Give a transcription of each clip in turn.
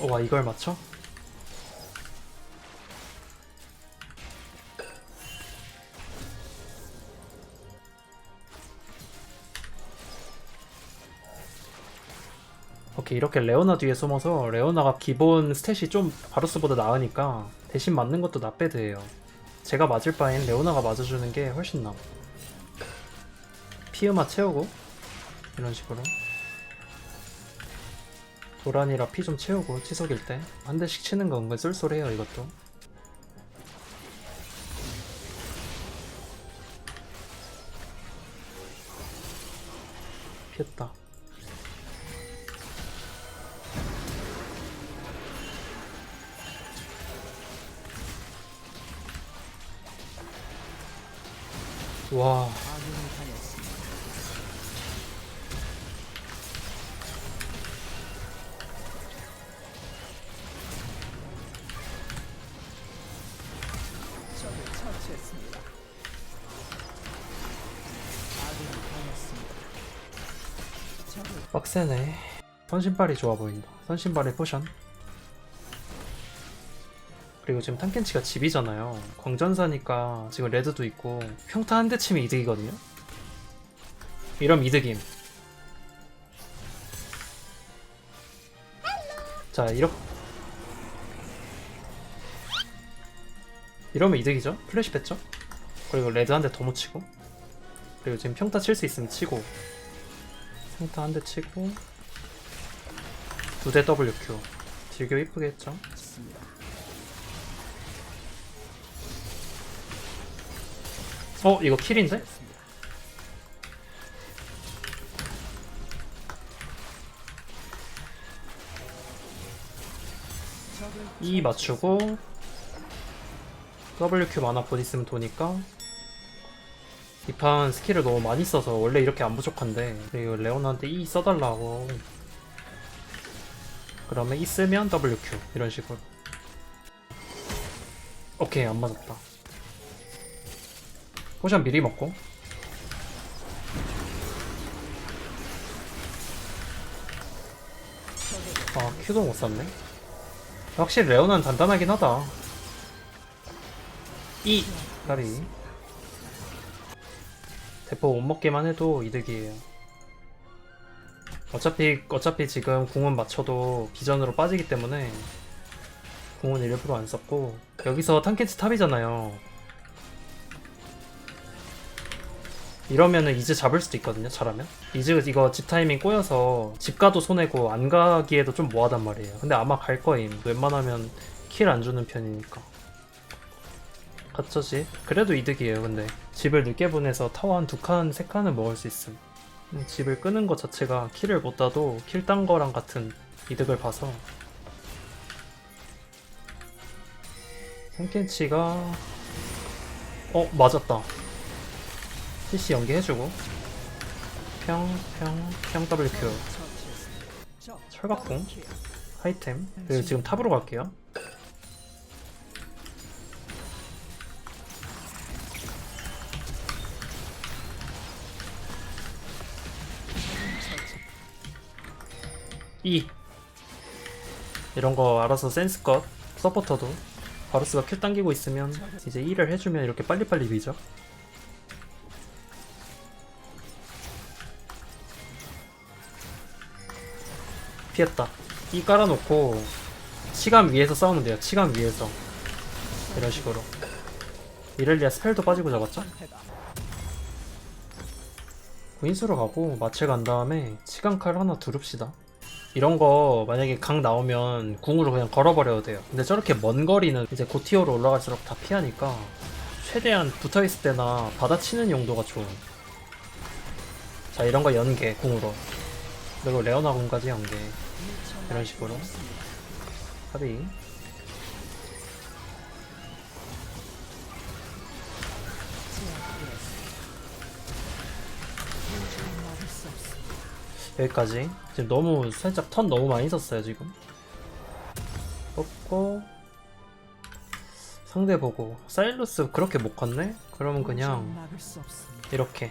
어, 와 이걸 맞춰? 오케이 이렇게 레오나 뒤에 숨어서 레오나가 기본 스탯이 좀 바루스보다 나으니까 대신 맞는 것도 나배드예요. 제가 맞을 바엔 레오나가 맞아주는 게 훨씬 나아. 피음아 채우고 이런 식으로 도란이라 피 좀 채우고 치석일 때 한 대씩 치는 거 은근 쏠쏠해요 이것도. 피했다. 와 빡세네. 선신발이 좋아 보인다. 선신발의 포션. 그리고 지금 탄켄치가 집이잖아요. 광전사니까 지금 레드도 있고 평타 한 대 치면 이득이거든요. 이러면 이득임. 자 이렇게 이러면 이득이죠? 플래시 뺐죠? 그리고 레드 한 대 더 못 치고. 그리고 지금 평타 칠 수 있으면 치고 평타 한대 치고 두 대 WQ 딜교 이쁘게 했죠. 어 이거 킬인데? E 맞추고 WQ 만화 곧 있으면 도니까 이 판 스킬을 너무 많이 써서 원래 이렇게 안 부족한데 그리고 레오나한테 E 써달라고. 그러면 E 쓰면 WQ 이런 식으로. 오케이 안 맞았다. 포션 미리 먹고. 아 Q도 못 샀네. 확실히 레오나는 단단하긴 하다. 이 까비 대포 못 먹기만 해도 이득이에요. 어차피 어차피 지금 궁은 맞춰도 비전으로 빠지기 때문에 궁은 일부러 안 썼고 여기서 탄켄치 탑이잖아요. 이러면은 이즈 잡을 수도 있거든요 잘하면. 이즈 이거 집 타이밍 꼬여서 집 가도 손해고 안 가기에도 좀 뭐하단 말이에요. 근데 아마 갈 거임. 웬만하면 킬 안 주는 편이니까 어쩌지? 그래도 이득이에요 근데. 집을 늦게 보내서 타워 한 두 칸, 세 칸은 먹을 수 있음. 음, 집을 끄는 것 자체가 킬을 못 따도 킬 딴 거랑 같은 이득을 봐서. 캔켄치가 어 맞았다. CC 연계해주고. 평, 평, 평 WQ 킬. 하이템? 그리고 지금 탑으로 갈게요 E 이런 거 알아서 센스껏 서포터도 바루스가 Q 당기고 있으면 이제 E를 해주면 이렇게 빨리빨리 미죠. 피했다. E 깔아놓고 치감 위에서 싸우면 돼요. 치감 위에서. 이런 식으로. 이렐리아 스펠도 빠지고 잡았죠. 구인수로 가고 마체 간 다음에 치강칼 하나 두릅시다. 이런 거 만약에 강 나오면 궁으로 그냥 걸어버려도 돼요. 근데 저렇게 먼 거리는 이제 고티어로 올라갈수록 다 피하니까 최대한 붙어있을 때나 받아치는 용도가 좋은. 자 이런 거 연계 궁으로. 그리고 레오나 궁까지 연계. 이런 식으로. 하비. 여기까지. 지금 너무 살짝 턴 너무 많이 썼어요 지금. 뽑고 상대 보고 사일러스 그렇게 못 컸네? 그러면 그냥. 이렇게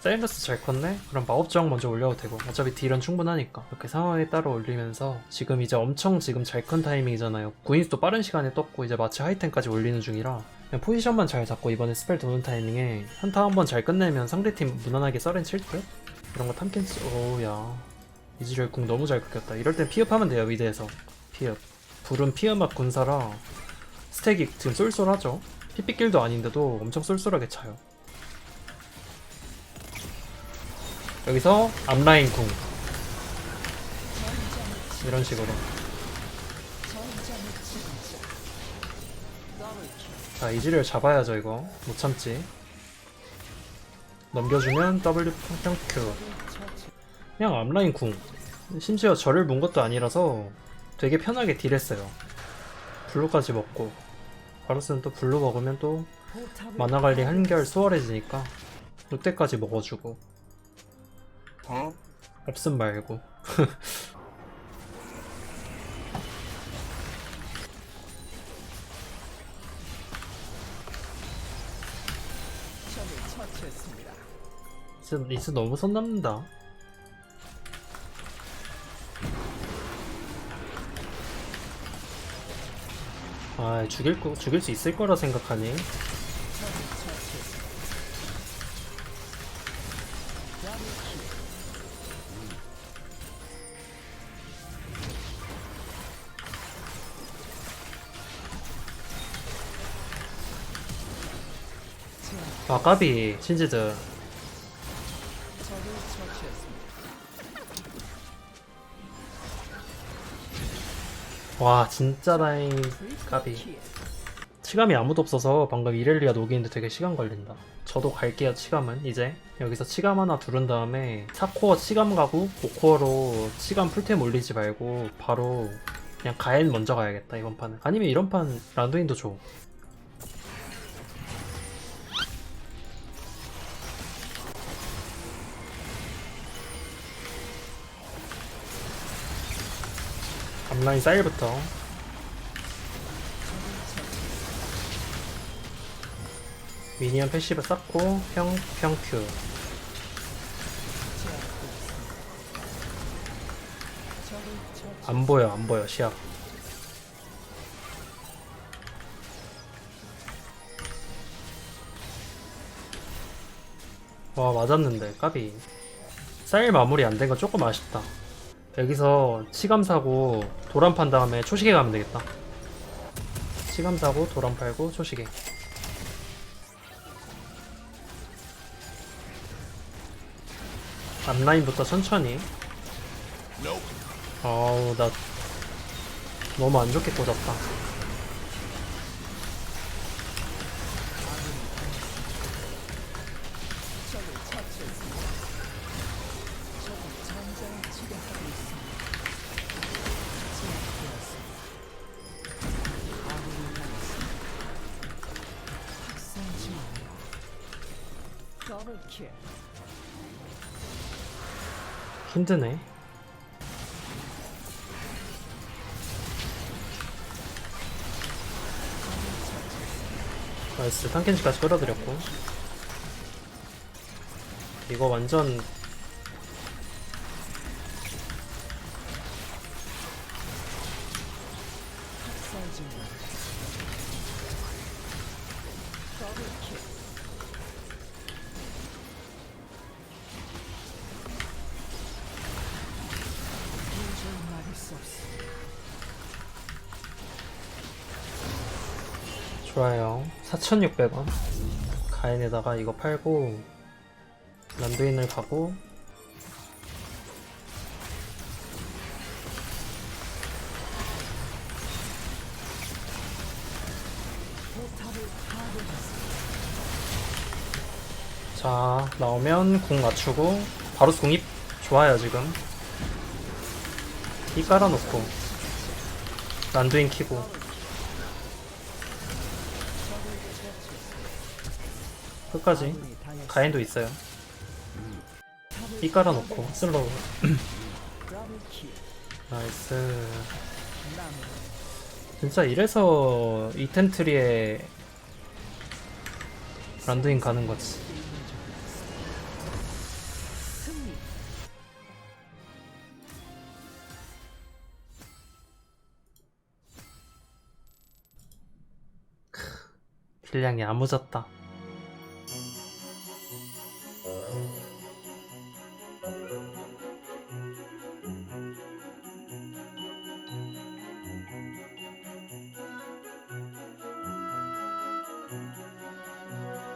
사일러스 잘 컸네? 그럼 마법 저항 먼저 올려도 되고 어차피 딜은 충분하니까 이렇게 상황에 따라 올리면서 지금 이제 엄청 지금 잘 큰 타이밍이잖아요 구인수도 빠른 시간에 떴고 이제 마치 하이텐까지 올리는 중이라 그냥 포지션만 잘 잡고 이번에 스펠 도는 타이밍에 한타 한 번 잘 끝내면 상대팀 무난하게 썰은 칠듯? 이런 거 탐켄 치... 오우야. 이즈리얼 궁 너무 잘 끊겼다. 이럴 땐 피업하면 돼요 미드에서. 피업. 불은 피어막 군사라 스택이 지금 쏠쏠하죠? 피피길도 아닌데도 엄청 쏠쏠하게 차요. 여기서 앞라인 궁. 이런 식으로. 자 이즈리얼 잡아야죠 이거. 못 참지 넘겨주면 W 평평큐 그냥 앞라인 궁. 심지어 저를 문 것도 아니라서 되게 편하게 딜했어요. 블루까지 먹고. 바로스는 또 블루 먹으면 또 만화 관리 한결 수월해지니까 롯데까지 먹어주고. 없음 말고. 처치했습니다. 진짜 리스 너무 선 넘는다 아 죽일 거 죽일 수 있을 거라 생각하니 적을 처치했습니다. 더블킬. 제압. 아 까비 신지드 와 진짜 다행 까비 킬. 치감이 아무도 없어서 방금 이렐리아 녹이는데 되게 시간 걸린다. 저도 갈게요, 치감은. 이제 여기서 치감 하나 두른 다음에 4코어 치감 가고 5코어로 치감 풀템 올리지 말고 바로 그냥 가엔 먼저 가야겠다, 이번 판은. 아니면 이런 판 란도인도 줘. 앞라인 사일부터. 미니언 패시브 쌓고 평, 평큐. 적을 처치. 안 보여 안 보여 시야. 와 맞았는데 까비. 쌀 마무리 안 된 거 조금 아쉽다 여기서 치감 사고 도란 판 다음에 초시계 가면 되겠다. 치감 사고 도란 팔고 초시계 앞라인부터 천천히. 아우 나 너무 안 좋게 꽂았다 힘드네 나이스 탕켄치까지 끌어들였고 이거 완전. 더블 킬. 좋아요. 4,600원. 가인에다가 이거 팔고 란두인을 가고. 자 나오면 궁 맞추고 바로 궁입 좋아요 지금. 이 깔아놓고 란두인 키고 끝까지. 가인도 있어요. 이 깔아놓고 슬로우. 나이스. 진짜 이래서 이템 트리에 란드인 가는거지. 분량이 아무졌다.